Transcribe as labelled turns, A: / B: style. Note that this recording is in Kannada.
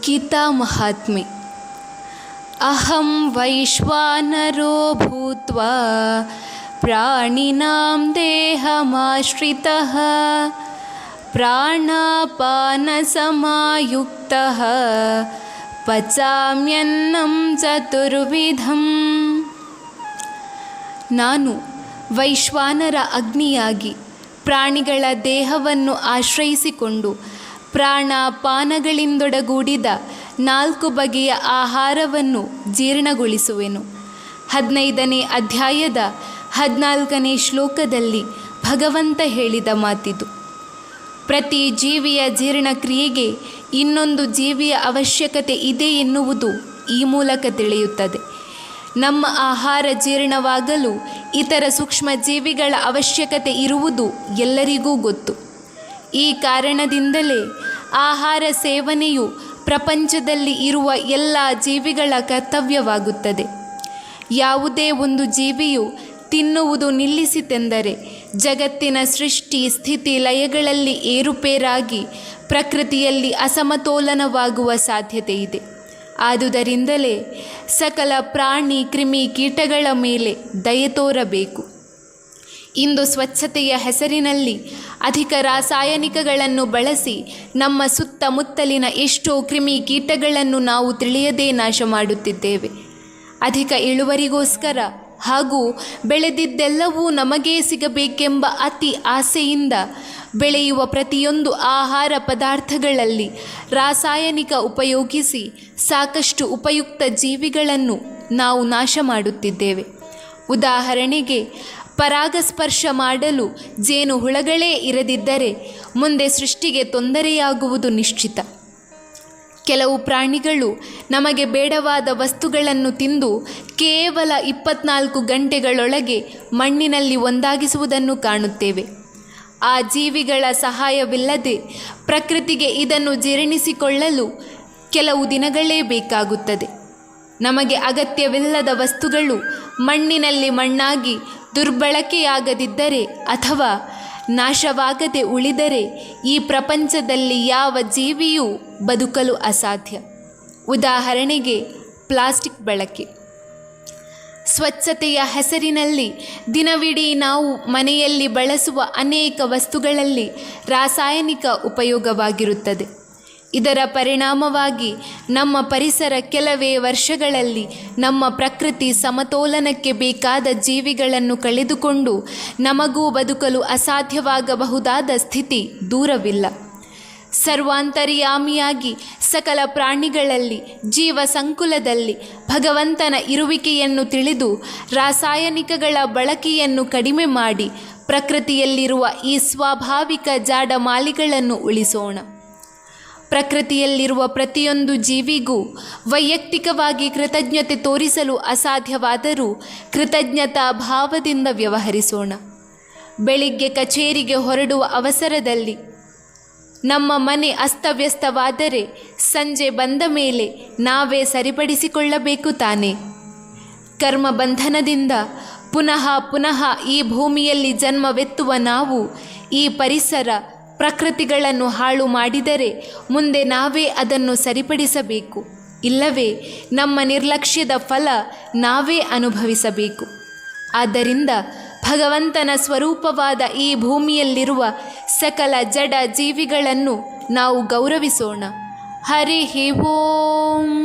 A: ಗೀತಾ ಮಹಾತ್ಮೆ. ಅಹಂ ವೈಶ್ವಾನರೋ ಭೂತ್ವ ಪ್ರಾಣಿನಾಂ ದೇಹಮಾಶ್ರಿತಃ ಪ್ರಾಣಾಪಾನಸಮಾಯುಕ್ತಃ ಪಚಾಮ್ಯನ್ನಂ ಚತುರ್ವಿಧಂ. ನಾನು ವೈಶ್ವಾನರ ಅಗ್ನಿಯಾಗಿ ಪ್ರಾಣಿಗಳ ದೇಹವನ್ನು ಆಶ್ರಯಿಸಿಕೊಂಡು ಪ್ರಾಣಾಪಾನಗಳಿಂದೊಡಗೂಡಿದ ನಾಲ್ಕು ಬಗೆಯ ಆಹಾರವನ್ನು ಜೀರ್ಣಗೊಳಿಸುವೆನು. ಹದಿನೈದನೇ ಅಧ್ಯಾಯದ ಹದಿನಾಲ್ಕನೇ ಶ್ಲೋಕದಲ್ಲಿ ಭಗವಂತ ಹೇಳಿದ ಮಾತಿದು. ಪ್ರತಿ ಜೀವಿಯ ಜೀರ್ಣಕ್ರಿಯೆಗೆ ಇನ್ನೊಂದು ಜೀವಿಯ ಅವಶ್ಯಕತೆ ಇದೆ ಎನ್ನುವುದು ಈ ಮೂಲಕ ತಿಳಿಯುತ್ತದೆ. ನಮ್ಮ ಆಹಾರ ಜೀರ್ಣವಾಗಲು ಇತರ ಸೂಕ್ಷ್ಮ ಜೀವಿಗಳ ಅವಶ್ಯಕತೆ ಇರುವುದು ಎಲ್ಲರಿಗೂ ಗೊತ್ತು. ಈ ಕಾರಣದಿಂದಲೇ ಆಹಾರ ಸೇವನೆಯು ಪ್ರಪಂಚದಲ್ಲಿ ಇರುವ ಎಲ್ಲ ಜೀವಿಗಳ ಕರ್ತವ್ಯವಾಗುತ್ತದೆ. ಯಾವುದೇ ಒಂದು ಜೀವಿಯು ತಿನ್ನುವುದು ನಿಲ್ಲಿಸಿತೆಂದರೆ ಜಗತ್ತಿನ ಸೃಷ್ಟಿ ಸ್ಥಿತಿ ಲಯಗಳಲ್ಲಿ ಏರುಪೇರಾಗಿ ಪ್ರಕೃತಿಯಲ್ಲಿ ಅಸಮತೋಲನವಾಗುವ ಸಾಧ್ಯತೆ ಇದೆ ಆದುದರಿಂದಲೇ ಸಕಲ ಪ್ರಾಣಿ ಕ್ರಿಮಿ ಕೀಟಗಳ ಮೇಲೆ ದಯೆ ತೋರಬೇಕು. ಇಂದು ಸ್ವಚ್ಛತೆಯ ಹೆಸರಿನಲ್ಲಿ ಅಧಿಕ ರಾಸಾಯನಿಕಗಳನ್ನು ಬಳಸಿ ನಮ್ಮ ಸುತ್ತಮುತ್ತಲಿನ ಎಷ್ಟೋ ಕ್ರಿಮಿ ಕೀಟಗಳನ್ನು ನಾವು ತಿಳಿಯದೇ ನಾಶ ಮಾಡುತ್ತಿದ್ದೇವೆ. ಅಧಿಕ ಇಳುವರಿಗೋಸ್ಕರ ಹಾಗೂ ಬೆಳೆದಿದ್ದೆಲ್ಲವೂ ನಮಗೇ ಸಿಗಬೇಕೆಂಬ ಅತಿ ಆಸೆಯಿಂದ ಬೆಳೆಯುವ ಪ್ರತಿಯೊಂದು ಆಹಾರ ಪದಾರ್ಥಗಳಲ್ಲಿ ರಾಸಾಯನಿಕ ಉಪಯೋಗಿಸಿ ಸಾಕಷ್ಟು ಉಪಯುಕ್ತ ಜೀವಿಗಳನ್ನು ನಾವು ನಾಶ ಮಾಡುತ್ತಿದ್ದೇವೆ. ಉದಾಹರಣೆಗೆ ಪರಾಗಸ್ಪರ್ಶ ಮಾಡಲು ಜೇನು ಹುಳಗಳೇ ಇರದಿದ್ದರೆ ಮುಂದೆ ಸೃಷ್ಟಿಗೆ ತೊಂದರೆಯಾಗುವುದು ನಿಶ್ಚಿತ. ಕೆಲವು ಪ್ರಾಣಿಗಳು ನಮಗೆ ಬೇಡವಾದ ವಸ್ತುಗಳನ್ನು ತಿಂದು ಕೇವಲ ಇಪ್ಪತ್ನಾಲ್ಕು ಗಂಟೆಗಳೊಳಗೆ ಮಣ್ಣಿನಲ್ಲಿ ಒಂದಾಗಿಸುವುದನ್ನು ಕಾಣುತ್ತೇವೆ. ಆ ಜೀವಿಗಳ ಸಹಾಯವಿಲ್ಲದೆ ಪ್ರಕೃತಿಗೆ ಇದನ್ನು ಜೀರ್ಣಿಸಿಕೊಳ್ಳಲು ಕೆಲವು ದಿನಗಳೇ ಬೇಕಾಗುತ್ತದೆ. ನಮಗೆ ಅಗತ್ಯವಿಲ್ಲದ ವಸ್ತುಗಳು ಮಣ್ಣಿನಲ್ಲಿ ಮಣ್ಣಾಗಿ ದುರ್ಬಳಕೆಯಾಗದಿದ್ದರೆ ಅಥವಾ ನಾಶವಾಗದೆ ಉಳಿದರೆ ಈ ಪ್ರಪಂಚದಲ್ಲಿ ಯಾವ ಜೀವಿಯೂ ಬದುಕಲು ಅಸಾಧ್ಯ. ಉದಾಹರಣೆಗೆ ಪ್ಲಾಸ್ಟಿಕ್ ಬಳಕೆ. ಸ್ವಚ್ಛತೆಯ ಹೆಸರಿನಲ್ಲಿ ದಿನವಿಡೀ ನಾವು ಮನೆಯಲ್ಲಿ ಬಳಸುವ ಅನೇಕ ವಸ್ತುಗಳಲ್ಲಿ ರಾಸಾಯನಿಕ ಉಪಯೋಗವಾಗಿರುತ್ತದೆ. ಇದರ ಪರಿಣಾಮವಾಗಿ ನಮ್ಮ ಪರಿಸರ ಕೆಲವೇ ವರ್ಷಗಳಲ್ಲಿ ನಮ್ಮ ಪ್ರಕೃತಿ ಸಮತೋಲನಕ್ಕೆ ಬೇಕಾದ ಜೀವಿಗಳನ್ನು ಕಳೆದುಕೊಂಡು ನಮಗೂ ಬದುಕಲು ಅಸಾಧ್ಯವಾಗಬಹುದಾದ ಸ್ಥಿತಿ ದೂರವಿಲ್ಲ. ಸರ್ವಾಂತರ್ಯಾಮಿಯಾಗಿ ಸಕಲ ಪ್ರಾಣಿಗಳಲ್ಲಿ, ಜೀವ ಸಂಕುಲದಲ್ಲಿ ಭಗವಂತನ ಇರುವಿಕೆಯನ್ನು ತಿಳಿದು ರಾಸಾಯನಿಕಗಳ ಬಳಕೆಯನ್ನು ಕಡಿಮೆ ಮಾಡಿ ಪ್ರಕೃತಿಯಲ್ಲಿರುವ ಈ ಸ್ವಾಭಾವಿಕ ಜಾಡಮಾಲಿಗಳನ್ನು ಉಳಿಸೋಣ. ಪ್ರಕೃತಿಯಲ್ಲಿರುವ ಪ್ರತಿಯೊಂದು ಜೀವಿಗೂ ವೈಯಕ್ತಿಕವಾಗಿ ಕೃತಜ್ಞತೆ ತೋರಿಸಲು ಅಸಾಧ್ಯವಾದರೂ ಕೃತಜ್ಞತಾ ಭಾವದಿಂದ ವ್ಯವಹರಿಸೋಣ. ಬೆಳಿಗ್ಗೆ ಕಚೇರಿಗೆ ಹೊರಡುವ ಅವಸರದಲ್ಲಿ ನಮ್ಮ ಮನೆ ಅಸ್ತವ್ಯಸ್ತವಾದರೆ ಸಂಜೆ ಬಂದ ಮೇಲೆ ನಾವೇ ಸರಿಪಡಿಸಿಕೊಳ್ಳಬೇಕು ತಾನೆ. ಕರ್ಮ ಬಂಧನದಿಂದ ಪುನಃ ಪುನಃ ಈ ಭೂಮಿಯಲ್ಲಿ ಜನ್ಮವೆತ್ತುವ ನಾವು ಈ ಪರಿಸರ ಪ್ರಕೃತಿಗಳನ್ನು ಹಾಳು ಮಾಡಿದರೆ ಮುಂದೆ ನಾವೇ ಅದನ್ನು ಸರಿಪಡಿಸಬೇಕು. ಇಲ್ಲವೇ, ನಮ್ಮ ನಿರ್ಲಕ್ಷ್ಯದ ಫಲ ನಾವೇ ಅನುಭವಿಸಬೇಕು. ಆದ್ದರಿಂದ ಭಗವಂತನ ಸ್ವರೂಪವಾದ ಈ ಭೂಮಿಯಲ್ಲಿರುವ ಸಕಲ ಜಡ ಜೀವಿಗಳನ್ನು ನಾವು ಗೌರವಿಸೋಣ. ಹರಿ ಓಂ.